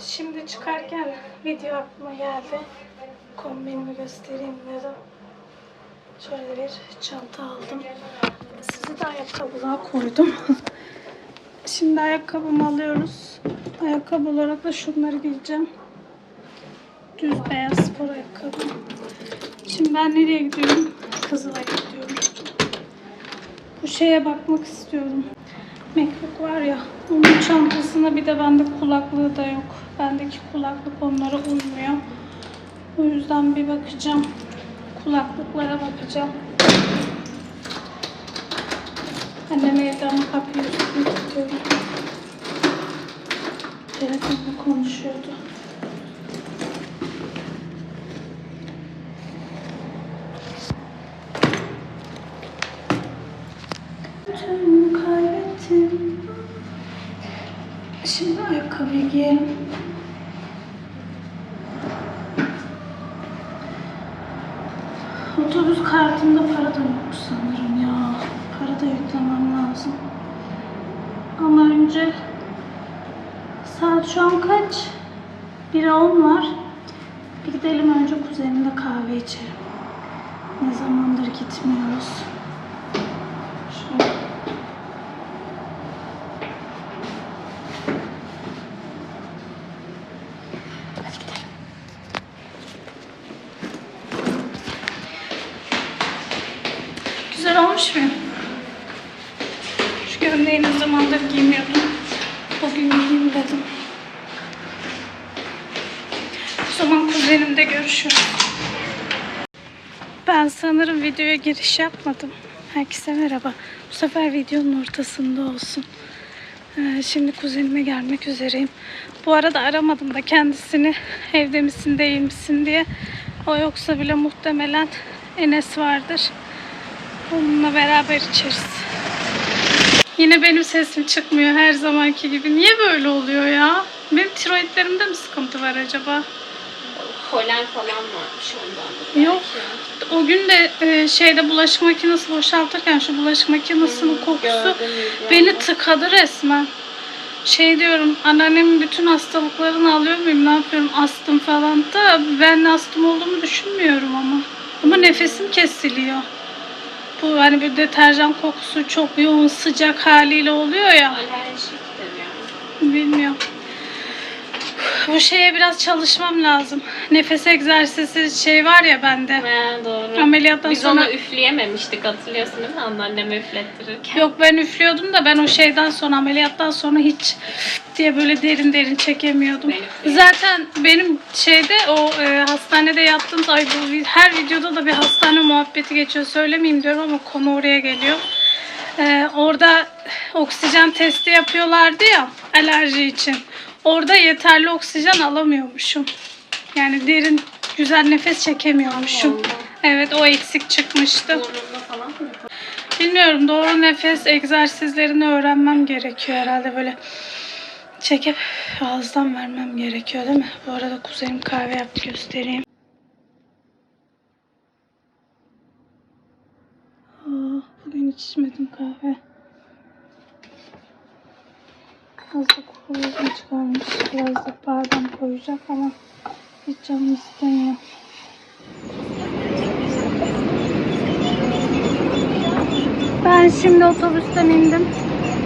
Şimdi çıkarken video aklıma geldi. Kombinimi göstereyim dedim. Şöyle bir çanta aldım. Size de ayakkabılar koydum. Şimdi ayakkabımı alıyoruz. Ayakkabı olarak da şunları giyeceğim. Düz beyaz spor ayakkabı. Şimdi ben nereye gidiyorum? Kızılay'a gidiyorum. Bu şeye bakmak istiyorum. MacBook var ya, onun çantasında bir de bende kulaklığı da yok. Bendeki kulaklık onlara uymuyor. O yüzden bir bakacağım. Kulaklıklara bakacağım. Annem evde ama kapıyı üstüne tutuyorum. Telefonla konuşuyordu. Tüm kaybettim. Şimdi ayakkabıyı giyelim. Otobüs kartında para da yok sanırım ya. Para da yüklemem lazım. Ama önce saat şu an kaç? 1'e 10 var. Bir gidelim önce kuzenimle kahve içelim. Ne zamandır gitmiyoruz. Hadi gidelim. Güzel olmuş mu? Şu gömleği ne zamandır giymiyordum. Bugün giyeyim dedim. Zaman kuzenimde görüşürüz. Ben sanırım videoya giriş yapmadım. Herkese merhaba. Bu sefer videonun ortasında olsun. Ee, şimdi kuzenime gelmek üzereyim. Bu arada aramadım da kendisini evde misin değil misin diye. O yoksa bile muhtemelen Enes vardır. Onunla beraber içeriz. Yine benim sesim çıkmıyor her zamanki gibi. Niye böyle oluyor ya? Benim tiroidlerimde mi sıkıntı var acaba? Polen falan varmış ondan. da Yok. belki. O gün de e, şeyde bulaşık makinesi boşaltırken şu bulaşık makinesinin kokusu gördüm videoda. beni tıkadı resmen. Şey diyorum anneannemin bütün hastalıklarını alıyor muyum ne yapıyorum astım falan da ben astım olduğumu düşünmüyorum ama. Ama nefesim kesiliyor. Bu hani bir deterjan kokusu çok yoğun sıcak haliyle oluyor ya. Alerjiktir yani. Bilmiyorum. Bu şeye biraz çalışmam lazım. Nefes egzersizi şey var ya bende. He doğru. Ameliyattan Biz sonra onu üfleyememiştik hatırlıyorsun değil mi anneanneme üflettirirken? Yok ben üflüyordum da ben o şeyden sonra ameliyattan sonra hiç diye böyle derin derin çekemiyordum. Ben. Zaten benim şeyde o e, hastanede yattığımız ay bu her videoda da bir hastane muhabbeti geçiyor. Söylemeyeyim diyorum ama konu oraya geliyor. E, orada oksijen testi yapıyorlardı ya alerji için. Orada yeterli oksijen alamıyormuşum. Yani derin güzel nefes çekemiyormuşum. Evet o eksik çıkmıştı. Bilmiyorum doğru nefes egzersizlerini öğrenmem gerekiyor herhalde böyle çekip ağızdan vermem gerekiyor değil mi? Bu arada kuzenim kahve yaptı göstereyim. Aa, bugün hiç içmedim kahve. Az da kurulum çıkarmış. Biraz da badem koyacak ama hiç canım istemiyor. Ben şimdi otobüsten indim.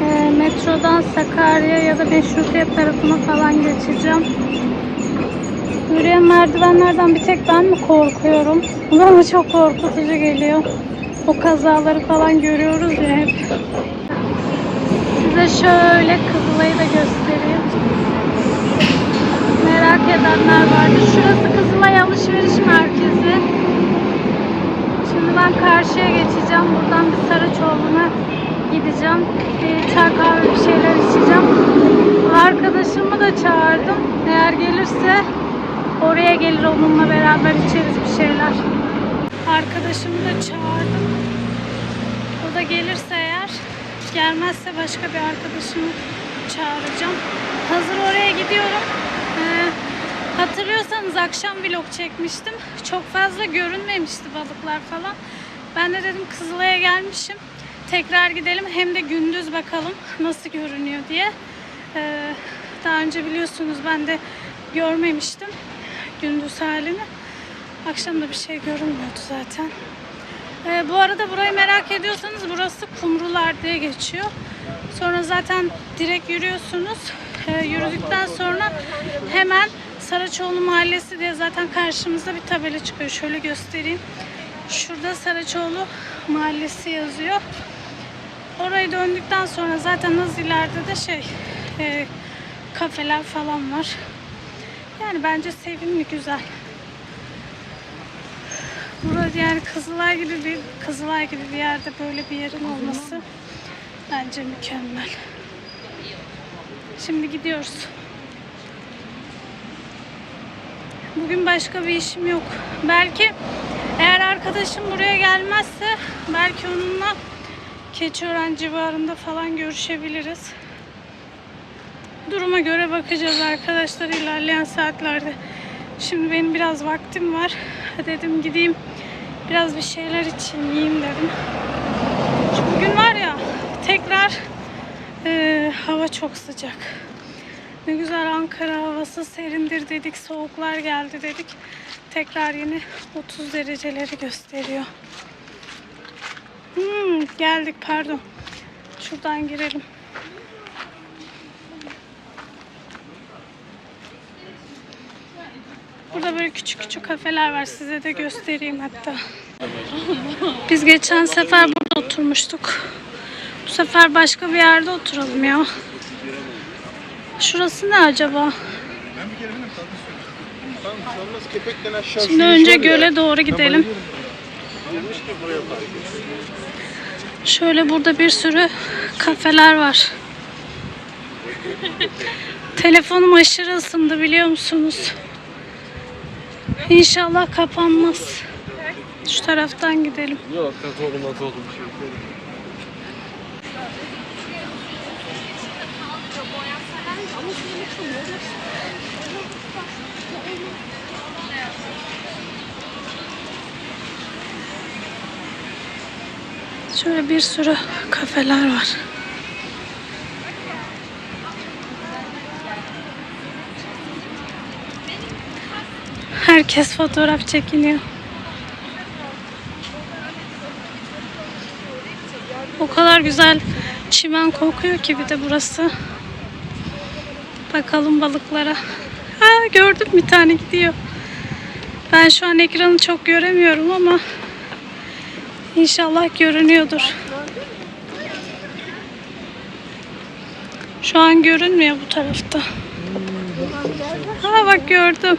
Ee, metrodan Sakarya ya da Meşrutiye tarafına falan geçeceğim. Yürüyen merdivenlerden bir tek ben mi korkuyorum? Bana çok korkutucu geliyor. O kazaları falan görüyoruz ya hep. Size şöyle Kızılay'ı da göstereyim. Merak edenler vardır. Şurası Kızılay Alışveriş Merkezi. Şimdi ben karşıya geçeceğim. Buradan bir Saraçoğlu'na gideceğim. Bir çay kahve bir şeyler içeceğim. Arkadaşımı da çağırdım. Eğer gelirse oraya gelir onunla beraber içeriz bir şeyler. Arkadaşımı da çağırdım. O da gelirse eğer gelmezse başka bir arkadaşımı çağıracağım. Hazır oraya gidiyorum. Ee, hatırlıyorsanız akşam vlog çekmiştim. Çok fazla görünmemişti balıklar falan. Ben de dedim Kızılay'a gelmişim. Tekrar gidelim hem de gündüz bakalım nasıl görünüyor diye. Ee, Daha önce biliyorsunuz ben de görmemiştim gündüz halini. Akşam da bir şey görünmüyordu zaten. Ee, bu arada burayı merak ediyorsanız burası Kumrular diye geçiyor. Sonra zaten direkt yürüyorsunuz. Ee, yürüdükten sonra hemen Saraçoğlu Mahallesi diye zaten karşımızda bir tabela çıkıyor. Şöyle göstereyim. Şurada Saraçoğlu Mahallesi yazıyor. Orayı döndükten sonra zaten az ileride de şey e, kafeler falan var. Yani bence sevimli güzel. Burada yani Kızılay gibi bir Kızılay gibi bir yerde böyle bir yerin olması bence mükemmel. Şimdi gidiyoruz. Bugün başka bir işim yok. Belki eğer arkadaşım buraya gelmezse belki onunla Keçiören civarında falan görüşebiliriz. Duruma göre bakacağız arkadaşlar ilerleyen saatlerde. Şimdi benim biraz vaktim var. Dedim gideyim biraz bir şeyler içeyim, yiyeyim dedim. Bugün var ya tekrar e, hava çok sıcak. Ne güzel Ankara havası serindir dedik, soğuklar geldi dedik. Tekrar yine 30 dereceleri gösteriyor. Hmm, geldik pardon. Şuradan girelim. Burada böyle küçük küçük kafeler var. Size de göstereyim hatta. Biz geçen sefer burada oturmuştuk. Bu sefer başka bir yerde oturalım ya. Şurası ne acaba? Şimdi önce göle doğru gidelim. Şöyle burada bir sürü kafeler var. Telefonum aşırı ısındı biliyor musunuz? İnşallah kapanmaz. Şu taraftan gidelim. Yok, kat oğlum, kat oğlum. bir şey yok. Şöyle bir sürü kafeler var. Herkes fotoğraf çekiniyor. O kadar güzel çimen kokuyor ki bir de burası. Bakalım balıklara. Ha gördüm bir tane gidiyor. Ben şu an ekranı çok göremiyorum ama İnşallah görünüyordur. Şu an görünmüyor bu tarafta. Ha bak gördüm.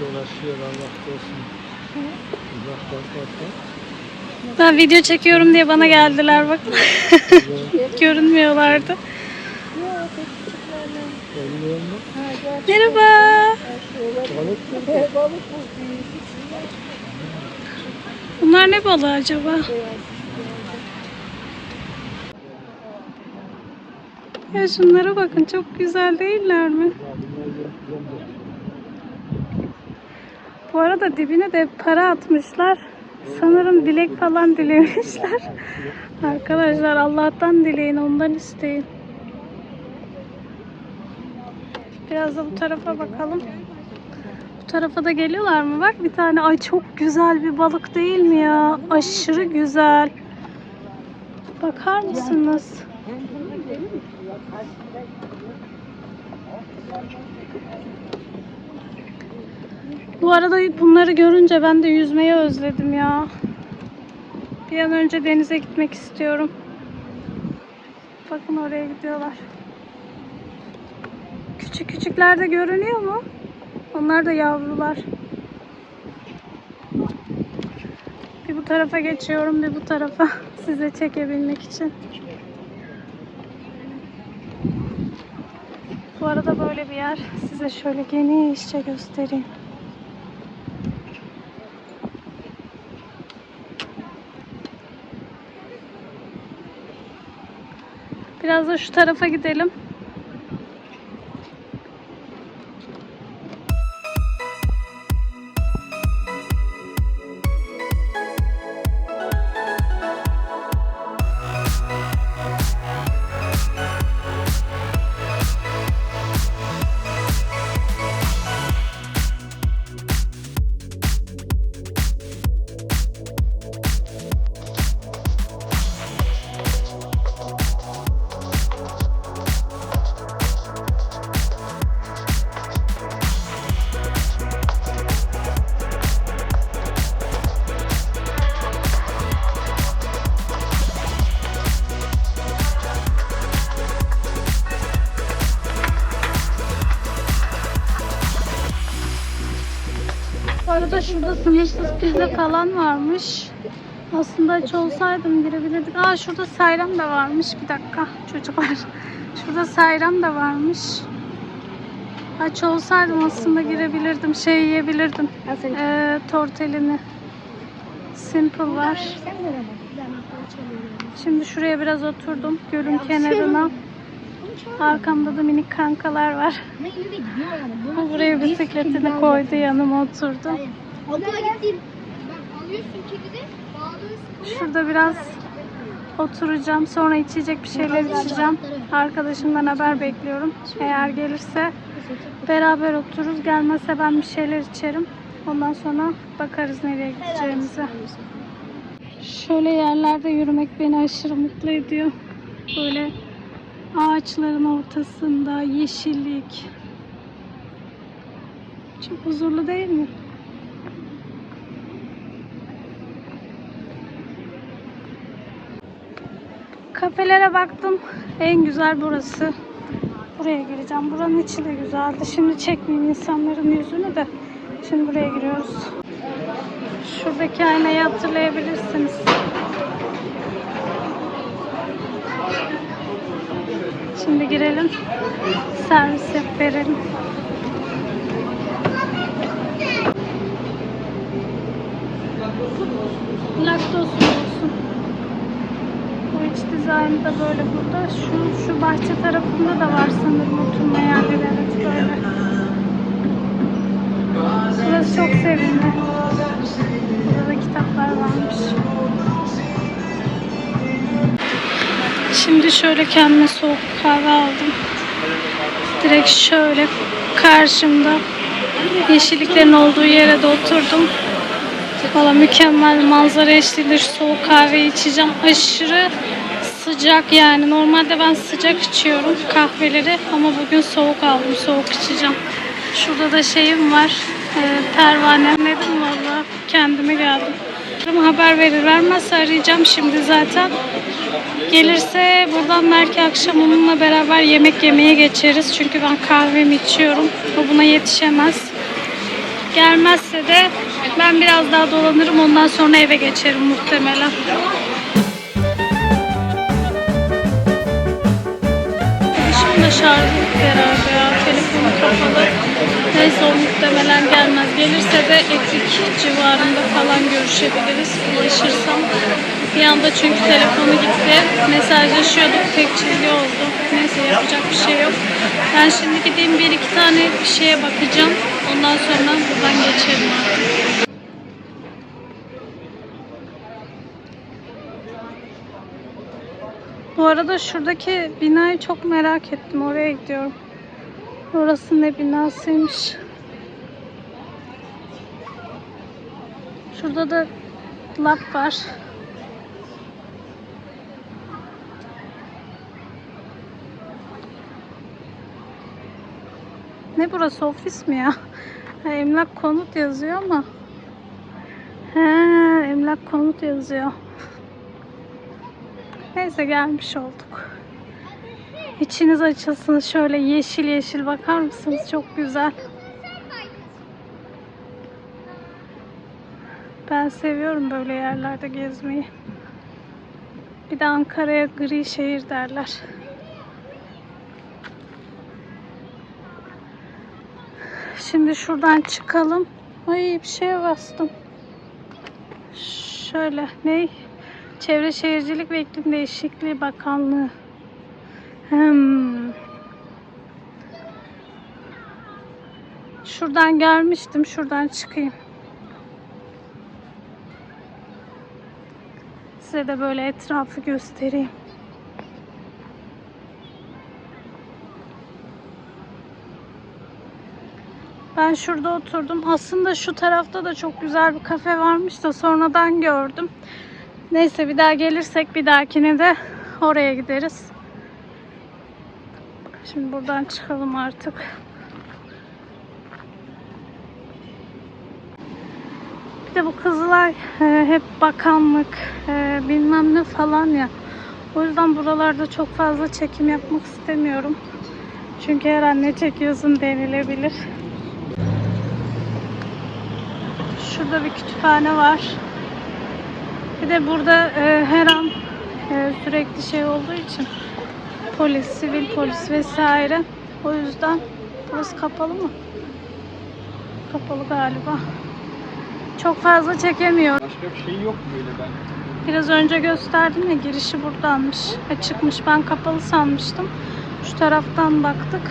Dolaşıyor Allah korusun. Bak bak bak bak. Ben video çekiyorum diye bana geldiler bak. Görünmüyorlardı. Merhaba. Bunlar ne balığı acaba? Ya şunlara bakın çok güzel değiller mi? Bu arada dibine de para atmışlar. Sanırım dilek falan dilemişler. Arkadaşlar Allah'tan dileyin, ondan isteyin. Biraz da bu tarafa bakalım. Bu tarafa da geliyorlar mı? Bak bir tane. Ay çok güzel bir balık değil mi ya? Aşırı güzel. Bakar mısınız? Bu arada bunları görünce ben de yüzmeyi özledim ya. Bir an önce denize gitmek istiyorum. Bakın oraya gidiyorlar. Küçük küçükler de görünüyor mu? Onlar da yavrular. Bir bu tarafa geçiyorum, bir bu tarafa size çekebilmek için. Bu arada böyle bir yer. Size şöyle genişçe göstereyim. Biraz da şu tarafa gidelim. Şurada sınırsız pizza falan varmış. Aslında aç olsaydım girebilirdik. Aa şurada sayram da varmış. Bir dakika çocuklar. Şurada sayram da varmış. Aç olsaydım aslında girebilirdim. Şey yiyebilirdim. Ee, tortellini. Simple var. Şimdi şuraya biraz oturdum. Gölün kenarına. Arkamda da minik kankalar var. O buraya bisikletini koydu yanıma oturdu. Okula gittiğim. Bak alıyorsun kilidi, bağlıyorsun. Şurada biraz oturacağım. Sonra içecek bir şeyler içeceğim. Arkadaşımdan haber bekliyorum. Eğer gelirse beraber otururuz. Gelmezse ben bir şeyler içerim. Ondan sonra bakarız nereye gideceğimize. Şöyle yerlerde yürümek beni aşırı mutlu ediyor. Böyle ağaçların ortasında yeşillik. Çok huzurlu değil mi? Kafelere baktım. En güzel burası. Buraya gireceğim. Buranın içi de güzeldi. Şimdi çekmeyeyim insanların yüzünü de. Şimdi buraya giriyoruz. Şuradaki aynayı hatırlayabilirsiniz. Şimdi girelim. Servis yap verelim. Laktozsuz iç dizaynı da böyle burada. Şu, şu bahçe tarafında da var sanırım oturma yerleri. Evet böyle. Burası çok sevimli. Burada da kitaplar varmış. Şimdi şöyle kendime soğuk kahve aldım. Direkt şöyle karşımda yeşilliklerin olduğu yere de oturdum. Valla mükemmel manzara eşliğinde şu soğuk kahveyi içeceğim. Aşırı sıcak yani. Normalde ben sıcak içiyorum kahveleri ama bugün soğuk aldım. Soğuk içeceğim. Şurada da şeyim var. E, pervanem dedim valla. Kendime geldim. Haber verir vermezse arayacağım şimdi zaten. Gelirse buradan belki akşam onunla beraber yemek yemeye geçeriz. Çünkü ben kahvemi içiyorum. O buna yetişemez. Gelmezse de ben biraz daha dolanırım. Ondan sonra eve geçerim muhtemelen. Şimdi de şarjı herhalde ya. Telefonu kapalı. Neyse o muhtemelen gelmez. Gelirse de Ekrik civarında falan görüşebiliriz. Ulaşırsam. Bir anda çünkü telefonu gitti. Mesajlaşıyorduk. Tek çizgi oldu. Neyse yapacak bir şey yok. Ben şimdi gideyim bir iki tane bir şeye bakacağım. Ondan sonra buradan geçerim artık. Bu arada şuradaki binayı çok merak ettim. Oraya gidiyorum. Orası ne binasıymış. Şurada da lab var. Ne burası ofis mi ya? Ha, emlak konut yazıyor ama. He, emlak konut yazıyor. Neyse gelmiş olduk. İçiniz açılsın şöyle yeşil yeşil bakar mısınız? Çok güzel. Ben seviyorum böyle yerlerde gezmeyi. Bir de Ankara'ya gri şehir derler. Şimdi şuradan çıkalım. Ay bir şeye bastım. Şöyle ne? Çevre Şehircilik ve İklim Değişikliği Bakanlığı. Hmm. Şuradan gelmiştim. Şuradan çıkayım. Size de böyle etrafı göstereyim. Ben şurada oturdum. Aslında şu tarafta da çok güzel bir kafe varmış da sonradan gördüm. Neyse bir daha gelirsek bir dahakine de oraya gideriz. Şimdi buradan çıkalım artık. Bir de bu kızlar e, hep bakanlık e, bilmem ne falan ya. O yüzden buralarda çok fazla çekim yapmak istemiyorum. Çünkü her an ne çekiyorsun denilebilir. Şurada bir kütüphane var. Bir de burada e, her an e, sürekli şey olduğu için polis, sivil polis vesaire. O yüzden burası kapalı mı? Kapalı galiba. Çok fazla çekemiyorum. Başka bir şey yok böyle ben. Biraz önce gösterdim ya girişi buradanmış. Açıkmış. Ben kapalı sanmıştım. Şu taraftan baktık.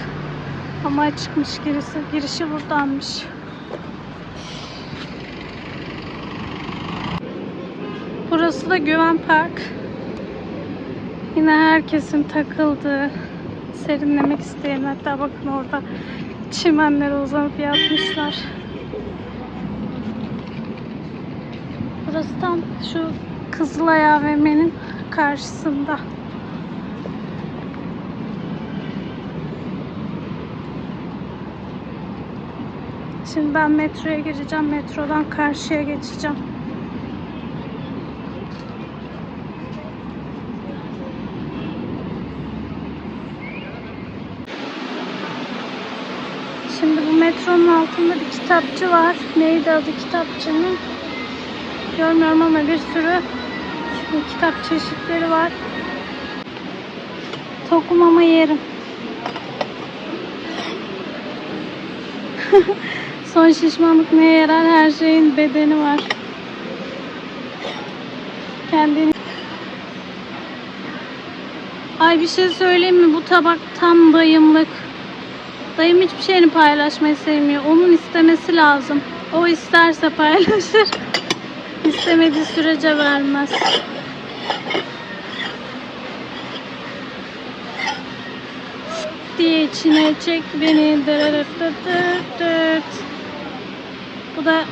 Ama açıkmış girişi. Girişi buradanmış. Burası da Güven Park. Yine herkesin takıldığı, serinlemek isteyen hatta bakın orada çimenlere uzanıp yatmışlar. Burası tam şu Kızılay AVM'nin karşısında. Şimdi ben metroya gireceğim. Metrodan karşıya geçeceğim. Şimdi bu metronun altında bir kitapçı var. Neydi adı kitapçının? Görmüyorum ama bir sürü kitap çeşitleri var. Tokum ama yerim. Son şişmanlık neye yarar? Her şeyin bedeni var. Kendini Ay bir şey söyleyeyim mi? Bu tabak tam dayımlık. Dayım hiçbir şeyini paylaşmayı sevmiyor. Onun istemesi lazım. O isterse paylaşır. İstemediği sürece vermez. diye içine çek beni. Bu da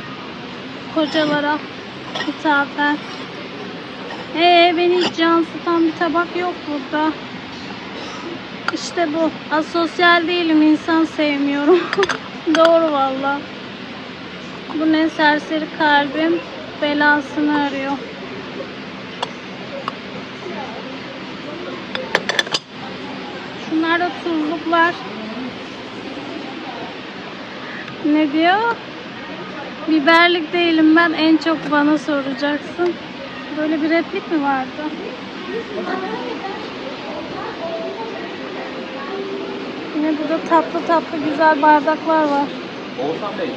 kocalara hitaben. Ee, beni hiç yansıtan bir tabak yok burada. İşte bu. Asosyal değilim. insan sevmiyorum. Doğru valla. Bu ne serseri kalbim belasını arıyor. Şunlar da tuzluklar. Ne diyor? Biberlik değilim ben en çok bana soracaksın. Böyle bir replik mi vardı? Yine burada tatlı tatlı güzel bardaklar var. Oğuzhan Bey.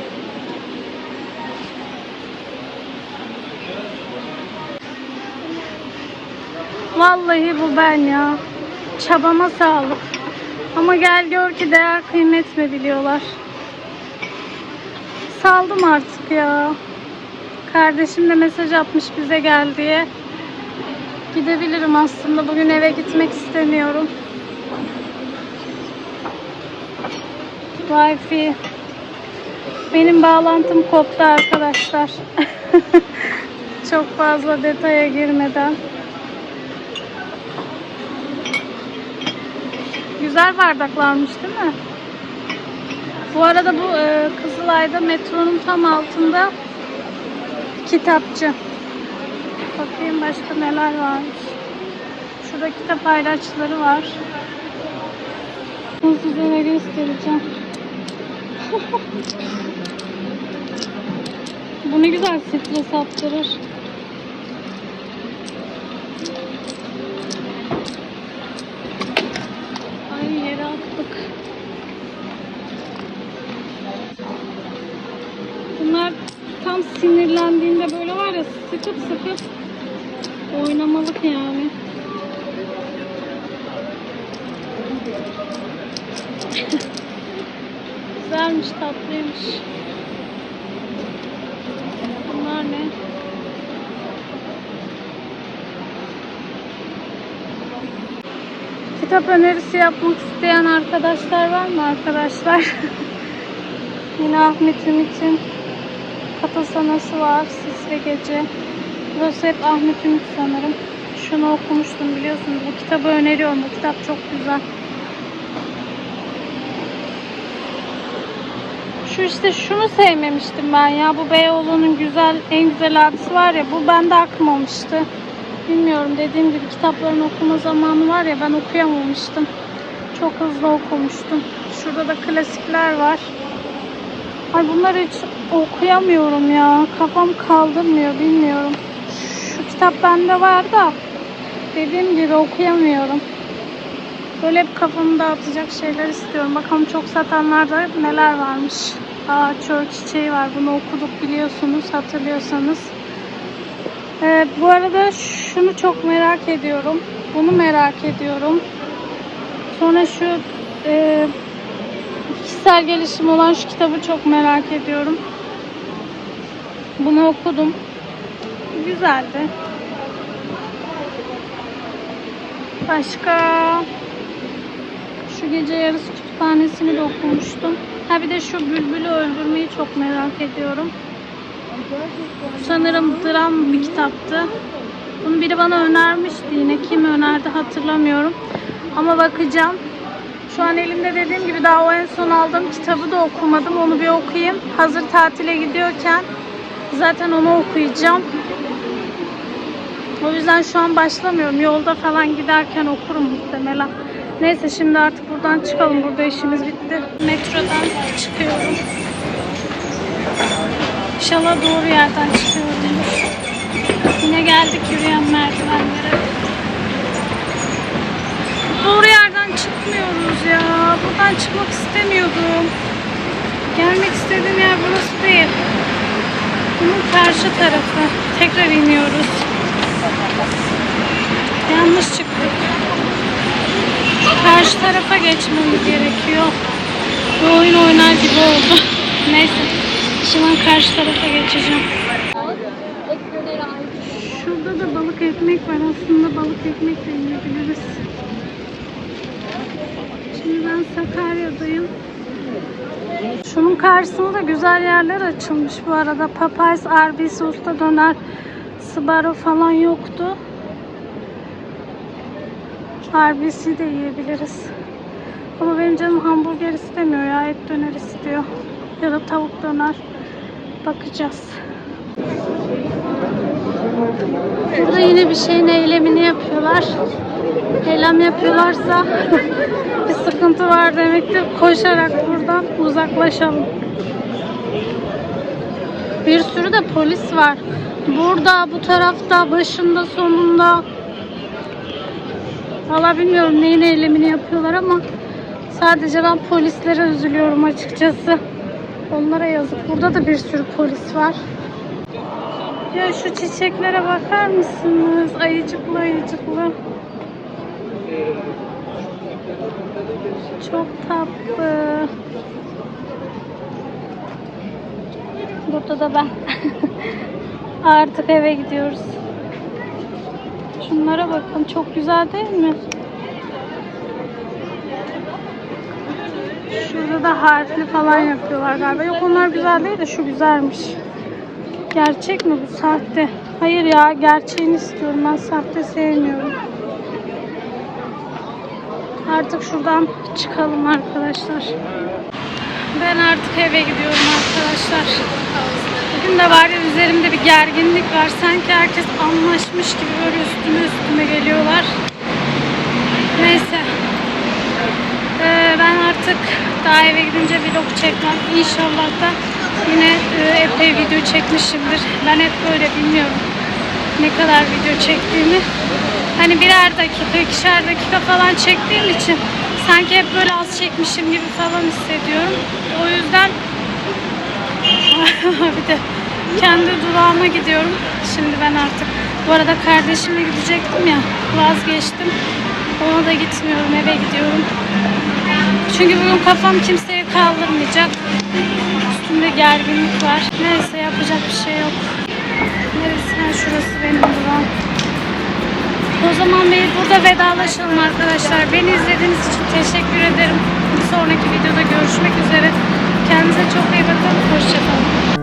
Vallahi bu ben ya. Çabama sağlık. Ama gel gör ki değer kıymet mi biliyorlar. Saldım artık ya. Kardeşim de mesaj atmış bize gel diye. Gidebilirim aslında. Bugün eve gitmek istemiyorum. Wi-Fi. Benim bağlantım koptu arkadaşlar. Çok fazla detaya girmeden. Güzel bardaklarmış değil mi? Bu arada bu e, Kızılay'da metronun tam altında kitapçı. Bakayım başka neler varmış. Şurada kitap ayraçları var. Size de göstereceğim. Bu ne güzel stres attırır. Ay yere attık. Bunlar tam sinirlendiğinde böyle var ya sıkıp sıkıp oynamalık yani. Güzelmiş, tatlıymış. Bunlar ne? Kitap önerisi yapmak isteyen arkadaşlar var mı arkadaşlar? Yine Ahmet Ümit'in Kata Sanası var. Sis ve Gece. Burası hep Ahmet Ümit sanırım. Şunu okumuştum biliyorsunuz. Bu kitabı öneriyorum. Bu kitap çok güzel. Şu işte şunu sevmemiştim ben ya. Bu Beyoğlu'nun güzel, en güzel abisi var ya. Bu bende akmamıştı. Bilmiyorum dediğim gibi kitapların okuma zamanı var ya ben okuyamamıştım. Çok hızlı okumuştum. Şurada da klasikler var. Ay bunları hiç okuyamıyorum ya. Kafam kaldırmıyor bilmiyorum. Şu kitap bende var da dediğim gibi okuyamıyorum. Böyle hep kafamı dağıtacak şeyler istiyorum. Bakalım çok satanlarda neler varmış. Aa çöl çiçeği var. Bunu okuduk biliyorsunuz hatırlıyorsanız. Ee, bu arada şunu çok merak ediyorum. Bunu merak ediyorum. Sonra şu e, kişisel gelişim olan şu kitabı çok merak ediyorum. Bunu okudum. Güzeldi. Başka şu gece yarısı kütüphanesini de okumuştum. Ha bir de şu bülbülü öldürmeyi çok merak ediyorum. Sanırım dram bir kitaptı. Bunu biri bana önermişti yine. Kim önerdi hatırlamıyorum. Ama bakacağım. Şu an elimde dediğim gibi daha o en son aldığım kitabı da okumadım. Onu bir okuyayım. Hazır tatile gidiyorken zaten onu okuyacağım. O yüzden şu an başlamıyorum. Yolda falan giderken okurum muhtemelen. Neyse şimdi artık buradan çıkalım. Burada işimiz bitti. Metrodan çıkıyorum. İnşallah doğru yerden çıkıyorumdur. Yine geldik yürüyen merdivenlere. Doğru yerden çıkmıyoruz ya. Buradan çıkmak istemiyordum. Gelmek istediğim yer burası değil. Bunun karşı tarafı. Tekrar iniyoruz. Yanlış çıktık. Tarafa geçmemiz gerekiyor. Bu oyun oynar gibi oldu. Neyse. Şimdi karşı tarafa geçeceğim. Şurada da balık ekmek var. Aslında balık ekmek de yiyebiliriz. Şimdi ben Sakarya'dayım. Şunun karşısında güzel yerler açılmış bu arada. Papayz, Arby's, Usta Döner, Sbarro falan yoktu. Arby's'i de yiyebiliriz. Ama benim canım hamburger istemiyor ya. Et döner istiyor. Ya da tavuk döner. Bakacağız. Burada yine bir şeyin eylemini yapıyorlar. Eylem yapıyorlarsa bir sıkıntı var demektir. Koşarak buradan uzaklaşalım. Bir sürü de polis var. Burada, bu tarafta, başında, sonunda. Valla bilmiyorum neyin eylemini yapıyorlar ama sadece ben polislere üzülüyorum açıkçası. Onlara yazık. Burada da bir sürü polis var. Ya şu çiçeklere bakar mısınız? Ayıcıklı ayıcıklı. Çok tatlı. Burada da ben. Artık eve gidiyoruz. Şunlara bakın. Çok güzel değil mi? Şurada da harfli falan yapıyorlar galiba. Yok onlar güzel değil de şu güzelmiş. Gerçek mi bu sahte? Hayır ya gerçeğini istiyorum. Ben sahte sevmiyorum. Artık şuradan çıkalım arkadaşlar. Ben artık eve gidiyorum arkadaşlar. Bugün de var ya üzerimde bir gerginlik var. Sanki herkes anlaşmış gibi böyle üstüme üstüme geliyorlar. Neyse. Ee, ben artık daha eve gidince vlog çekmem. İnşallah da yine e, epey video çekmişimdir. Ben hep böyle bilmiyorum ne kadar video çektiğimi. Hani birer dakika, ikişer dakika falan çektiğim için sanki hep böyle az çekmişim gibi falan hissediyorum. O yüzden bir de kendi durağıma gidiyorum. Şimdi ben artık bu arada kardeşimle gidecektim ya vazgeçtim. Ona da gitmiyorum eve gidiyorum. Çünkü bugün kafam kimseye kaldırmayacak. Üstümde gerginlik var. Neyse yapacak bir şey yok. Neresi? Ha, şurası benim durağım. O zaman bir burada vedalaşalım arkadaşlar. Beni izlediğiniz için teşekkür ederim. Bir sonraki videoda görüşmek üzere. Kendinize çok iyi bakın. Hoşçakalın.